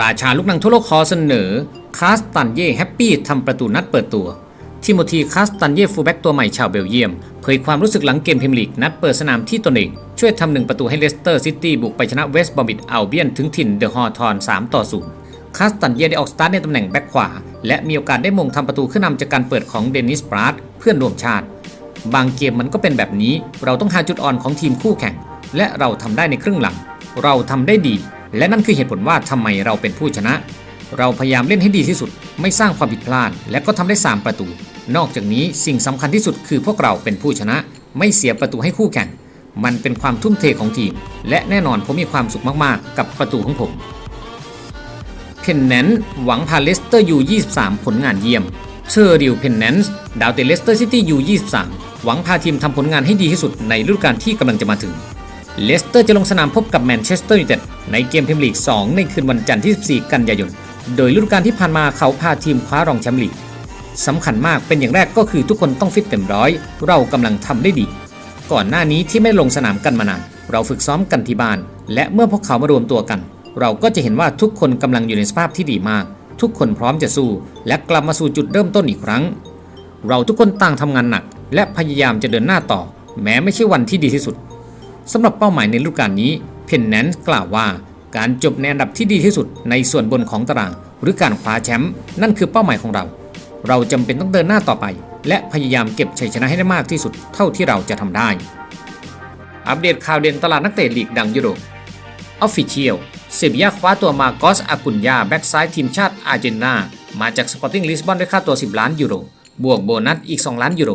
ราชาลูกหนังทั่วโลกขอเสนอคาสตันเย่แฮปปี้ทำประตูนัดเปิดตัวทิโมธีคาสตันเย่ฟูลแบ็กตัวใหม่ชาวเบลเยียม เผยความรู้สึกหลังเกมพรีเมียร์ลีกนัดเปิดสนามที่ตนเอง ช่วยทำหนึ่งประตูให้เลสเตอร์ซิตี้บุกไปชนะเวสต์บอมบิดอัลเบียนถึงถิ่นเดอะฮอทอน3ต่อ0คาสตันเย่ได้ออกสตาร์ทในตำแหน่งแบ็คขวา และมีโอกาสได้มงทำประตูขึ้นนำจากการเปิดของเดนิสปราดเพื่อนร่วมชาติ บางเกมมันก็เป็นแบบนี้ เราต้องหาจุดอ่อนของทีมคู่แข่ง และเราทำได้ในครึ่งหลัง เราทำได้ดี และนั่นคือเหตุผลว่าทำไมเราเป็นผู้ชนะ เราพยายามเล่นให้ดีที่สุด ไม่สร้างความผิดพลาด และก็ทำได้ 3 ประตู นอกจากนี้สิ่งสำคัญที่สุดคือพวกเราเป็นผู้ชนะ ไม่เสียประตูให้คู่แข่ง มันเป็นความทุ่มเทของทีม และแน่นอนผมมีความสุขมากๆ กับประตูของผมเพนแนนหวังพาเลสเตอร์ยู23 ผลงานเยี่ยมเชอร์ริวเพนแนนส์ดาวเตเลสเตอร์ซิตี้ยู23หวังพาทีมทำผลงานให้ดีที่สุดในฤดูกาลที่กำลังจะมาถึง เลสเตอร์จะลงสนามพบกับแมนเชสเตอร์ยูไนเต็ดในเกมพรีเมียร์ลีก 2 ในคืนวันจันทร์ที่ 14 กันยายน โดยฤดูกาลที่ผ่านมาเขาพาทีมคว้ารองแชมป์ลีกสำคัญมากเป็นอย่างแรกก็คือทุกคนต้องฟิตเต็มร้อย เรากำลังทำได้ดี ก่อนหน้านี้ที่ไม่ลงสนามกันมานาน เราฝึกซ้อมกันที่บ้าน และเมื่อพวกเขามารวมตัวกัน เราก็จะเห็นว่าทุกคนกำลังอยู่ในสภาพที่ดีมาก ทุกคนพร้อมจะสู้ และกลับมาสู่จุดเริ่มต้นอีกครั้ง เราทุกคนต่างทำงานหนัก และพยายามจะเดินหน้าต่อ แม้ไม่ใช่วันที่ดีที่สุด สำหรับเป้าหมายในฤดูกาลนี้เพนแนนส์กล่าวว่า การจบในอันดับที่ดีที่สุดในส่วนบนของตาราง หรือการคว้าแชมป์นั่นคือเป้าหมายของเรา เราจำเป็นต้องเดินหน้าต่อไป และพยายามเก็บชัยชนะให้ได้มากที่สุดเท่าที่เราจะทำได้ อัปเดตข่าวเด่นตลาดนักเตะลีกดังยุโรปออฟฟิเชียลเซบียาคว้าตัวมาโกสอากุนยาแบ็กซ้ายทีมชาติอาร์เจนตินามาจากสปอร์ติ้งลิสบอนด้วยค่าตัว 10 ล้านยูโรบวกโบนัสอีก 2 ล้านยูโร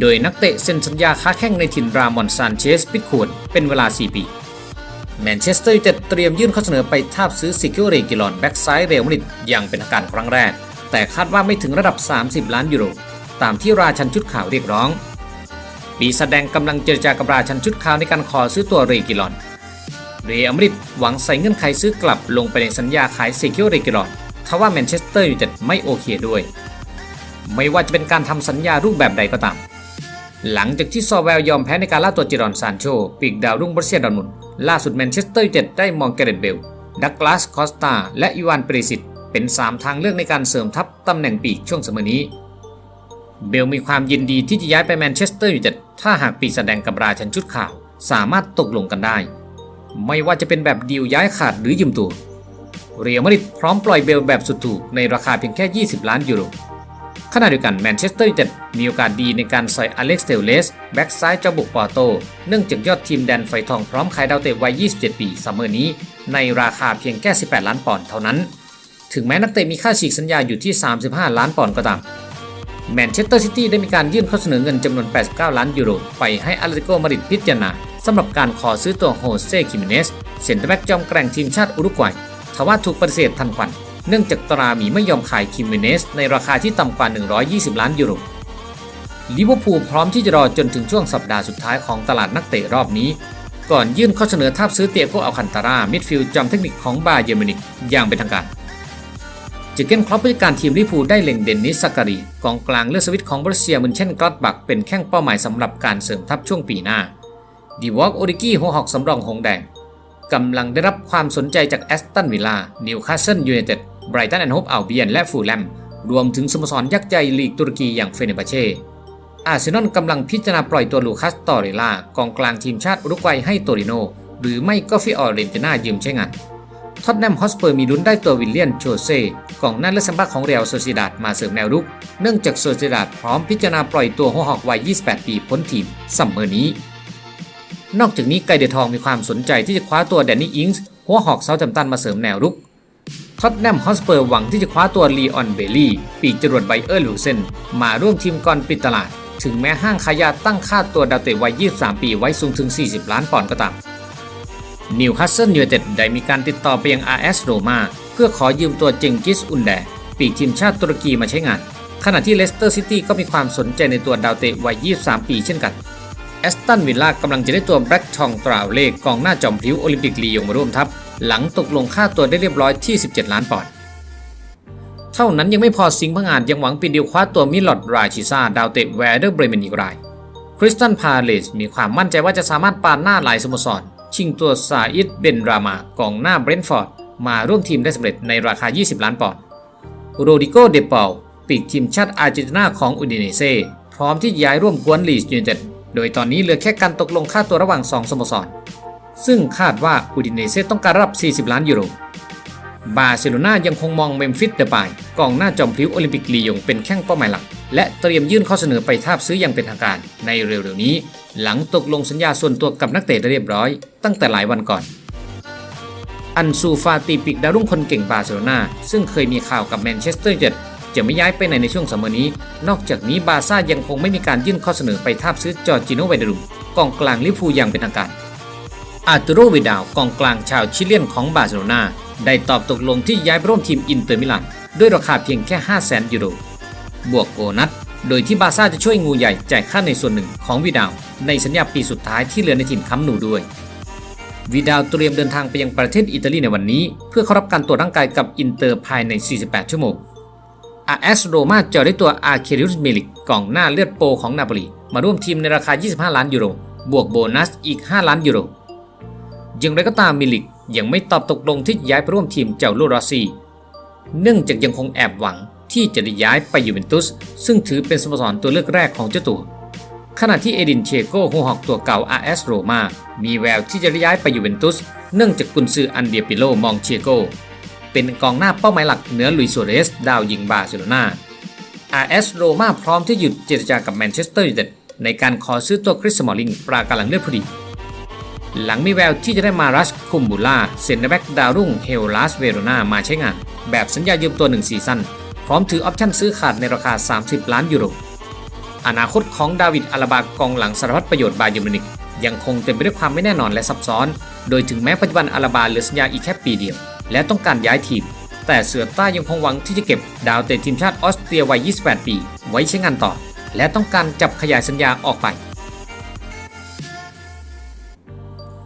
โดยนักเตะเซ็นสัญญาค้าแข้งในถิ่นรามอนซานเชสปิดขวดเป็นเวลา 4 ปี แมนเชสเตอร์ยูไนเต็ดเตรียมยื่นข้อเสนอไปทาบซื้อซิกิโอเรกิลอนแบ็กซ้ายเรอัลมาดริดอย่างเป็นทางการครั้งแรก แต่คาดว่าไม่ถึงระดับ 30 ล้านยูโร ตามที่ราชันชุดข่าวเรียกร้องปีแสดงกำลังเจรจากับราชันชุดข่าวในการขอซื้อตัวเรกิลอน เรอัลมาดริดหวังใส่เงื่อนไขซื้อกลับลงไปในสัญญาขายเซคิโอเรกิลอนทว่าแมนเชสเตอร์ยูไนเต็ดไม่โอเคด้วย ไม่ว่าจะเป็นการทำสัญญารูปแบบใดก็ตาม หลังจากที่ซอแวลยอมแพ้ในการล่าตัวจิรอนซานโช ปีกดาวรุ่งบรัสเซียดอร์ทมุนล่าสุดแมนเชสเตอร์ยูไนเต็ดได้มองแกเรตเบล ดักลาสคอสตา และอีวานเปรซิตเป็น 3 ทางเลือกในการเสริมทัพตำแหน่งปีกช่วงเสมอนี้ เบลมีความยินดีที่จะย้ายไปแมนเชสเตอร์ยูไนเต็ดถ้าหากปีกแสดงกับราชันชุดขาว สามารถตกลงกันได้ ไม่ว่าจะเป็นแบบดีลย้ายขาดหรือยืมตัวเรียมาริดพร้อมปล่อยเบลแบบสุดถูกในราคาเพียงแค่ 20 ล้านยูโร ขณะเดียวกันแมนเชสเตอร์ยูไนเต็ดมีโอกาสดีในการใส่อเล็กซ์เทลเลสแบ็กซ้ายเจ้าบุกปอร์โต เนื่องจากยอดทีมแดนไฟทองพร้อมขายดาวเตะวัย 27 ปีซัมเมอร์นี้ ในราคาเพียงแค่ 18 ล้านปอนด์เท่านั้น ถึงแม้นักเตะมีค่าฉีกสัญญาอยู่ที่ 35 ล้านปอนด์ก็ตามแมนเชสเตอร์ซิตี้ได้มีการยื่นข้อเสนอเงินจำนวน 89 ล้านยูโร ไปให้อาร์ติโกมาดริดพิจารณาสำหรับการขอซื้อตัวโฮเซ่คิมิเนสเซนเตอร์แบ็กจอมแกร่งทีมชาติอุรุกวัยทว่าถูกปฏิเสธทันควัน เนื่องจากตราหมีไม่ยอมขายคิมิเนสในราคาที่ต่ำกว่า 120 ล้านยูโรลิเวอร์พูลพร้อมที่จะรอจนถึงช่วงสัปดาห์สุดท้ายของตลาดนักเตะรอบนี้ ก่อนยื่นข้อเสนอทาบซื้อเตียโกอัลคันตารามิดฟิลด์จอมเทคนิคของบาเยอร์มินิกอย่างเป็นทางการจิเกนครอปผู้จัดการทีมลิเวอร์พูลได้เล็งเดนนิสซักการีกองกลางเลือดสวิตของบรัสเซียมุนเช่นกรอตบักเป็นแข้งเป้าหมายสำหรับการเสริมทัพช่วงปีหน้าดีวอกโอริกี้หัวหอกสำรองหงแดงกำลังได้รับความสนใจจากแอสตันวิลล่านิวคาสเซิลยูไนเต็ด ไบรตันแอนด์โฮปอัลเบียนและฟูลแลมรวมถึงสโมสรยักษ์ใหญ่ลีกตุรกีอย่างเฟเนบาเช่อาร์เซนอลกำลังพิจารณาปล่อยตัวลูคัสตอเรล่ากองกลางทีมชาติอุรุกวัยให้โตริโน หรือไม่ก็ฟิออเรนติน่ายืมใช้งานท็อตแนมฮอสเปอร์มีลุ้นได้ตัววิลเลียนโชเซ่กองหน้าเลือดสัมบักของเรียลโซซิดาดมาเสริมแนวรุก เนื่องจากโซซิดาดพร้อมพิจารณาปล่อยตัวหัวหอกวัย 28 ปีพ้นทีมซัมเมอร์นี้ นอกจากนี้ไกเดทองมีความสนใจที่จะคว้าตัวแดนนี่อิงส์หัวหอกเซาท์แฮมตันมาเสริมแนวรุก ท็อตแนมฮอสเปอร์หวังที่จะคว้าตัวลีออนเบลลี่ ปีกจรวดไบเออร์ลูเซนมาร่วมทีมก่อนปิดตลาด ถึงแม้ห้างขายยาตั้งค่าตัวดาวเตะวัย 23 ปีไว้สูงถึง 40 ล้านปอนด์ก็ตามนิวคาสเซิลยูไนเต็ดได้มีการติดต่อไปยัง RS โรมาเพื่อขอยืมตัวเจงกิสอุนแดปีกทีมชาติตุรกีมาใช้งาน ขณะที่เลสเตอร์ซิตี้ก็มีความสนใจในตัวดาวเตะวัย 23 ปีเช่นกันแอสตันวิลล่ากำลังจะได้ตัวแบล็กทองตราวเลขกองหน้าจอมพลิ้วโอลิมปิกลียงมาร่วมทัพ หลังตกลงค่าตัวได้เรียบร้อยที่ 17 ล้านปอนด์เท่านั้นยังไม่พอสิงห์พังงานยังหวังปีดิวคว้าตัวมิลอดราชิซาดาวเตะแวร์เดอร์เบรเมนอีกรายคริสตันพาเลสมีความมั่นใจว่าจะสามารถปานหน้าหลายสโมสร ชิงตัวซาอิดเบนรามากองหน้าเบรนท์ฟอร์ด มาร่วมทีมได้สำเร็จในราคา 20 ล้านปอนด์โรดิโกเดเปาปีกทีมชาติอาร์เจนตินาของอุดิเนเซ่พร้อมที่ย้ายร่วมกวนลีสยูไนเต็ดโดยตอนนี้เหลือแค่การตกลงค่าตัวระหว่าง 2สโมสร ซึ่งคาดว่าอุดิเนเซ่ต้องการรับ 40 ล้านยูโร บาร์เซโลนายังคงมองเมมฟิสเดปายกองหน้าจอมพลิ้วโอลิมปิกลียงเป็นแข้งเป้าหมายหลัก และเตรียมยื่นข้อเสนอไปทาบซื้ออย่างเป็นทางการในเร็วๆนี้ หลังตกลงสัญญาส่วนตัวกับนักเตะเรียบร้อย ตั้งแต่หลายวันก่อน อันซูฟาตีปีกดาวรุ่งคนเก่งบาร์เซโลนาซึ่งเคยมีข่าวกับแมนเชสเตอร์ยูไนเต็ดจะไม่ย้ายไปไหนในช่วงซัมมนี้ นอกจากนี้บาร์ซ่ายังคงไม่มีการยื่นข้อเสนอไปทาบซื้อจอร์จิโนไวเดรุมกองกลางลิเวอร์พูอย่างเป็นทางการ อาตูโรวิดาวกองกลางชาวชิเลียนของบาร์เซโลนาได้ตอบตกลงที่ย้ายไปร่วมทีมอินเตอร์มิลานด้วยราคาเพียงแค่ 5 0 0 0 0 0ยูโร บวกโบนัสโดยที่บาร์ซ่าจะช่วยงูใหญ่จ่ายค่าในส่วนหนึ่งของวิดาวในสัญญาปีสุดท้ายที่เหลือในถิ่นค้ำหนูด้วย วิดาวเตรียมเดินทางไปยังประเทศอิตาลีในวันนี้ เพื่อเข้ารับการตรวจร่างกายกับอินเตอร์ภายใน 48 ชั่วโมงอาเอสโรมาจอได้ตัวอาเคริอุสเมลิกกองหน้าเลือดโปของนาโปลีมาร่วมทีมในราคา 25 ล้านยูโร บวกโบนัสอีก 5 ล้านยูโร อย่างไรก็ตามมิลิกยังไม่ตอบตกลงที่ย้ายไปร่วมทีมเจ้าลูรอซีเนื่องจากยังคงแอบหวังที่จะได้ย้ายไปยูเวนตุส ซึ่งถือเป็นสโมสรตัวเลือกแรกของเจ้าตัว ขณะที่เอดินเชโกหัวหอกตัวเก่า RS โรมามีแววที่จะได้ย้ายไปยูเวนตุส เนื่องจากกุนซืออันเดียปิโลมองเชโกเป็นกองหน้าเป้าหมายหลักเหนือลุยโซเรส ดาวยิงบาร์เซโลนา RS โรมาพร้อมที่หยุดเจรจากับแมนเชสเตอร์ยูไนเต็ดในการขอซื้อตัวคริสมอลลิงปรากำลังเลือดพอดี หลังมีแววที่จะได้มารัชคุมบูล่าเซนเตอร์แบ็กดาวรุ่งเฮลลาสเวโรนามาใช้งาน แบบสัญญายืมตัว1ซีซั่นพร้อมถือออปชั่นซื้อขาดในราคา 30 ล้านยูโร อนาคตของดาวิดอาลาบากองหลังสารพัดประโยชน์บาเยอร์มิวนิกยังคงเต็มไปด้วยความไม่แน่นอนและซับซ้อน โดยถึงแม้ปัจจุบันอาลาบาเหลือสัญญาอีกแค่ปีเดียว และต้องการย้ายทีม แต่เสือใต้ยังคงหวังที่จะเก็บดาวเตะทีมชาติออสเตรียวัย 28 ปี ไว้ใช้งานต่อ และต้องการจับขยายสัญญาออกไป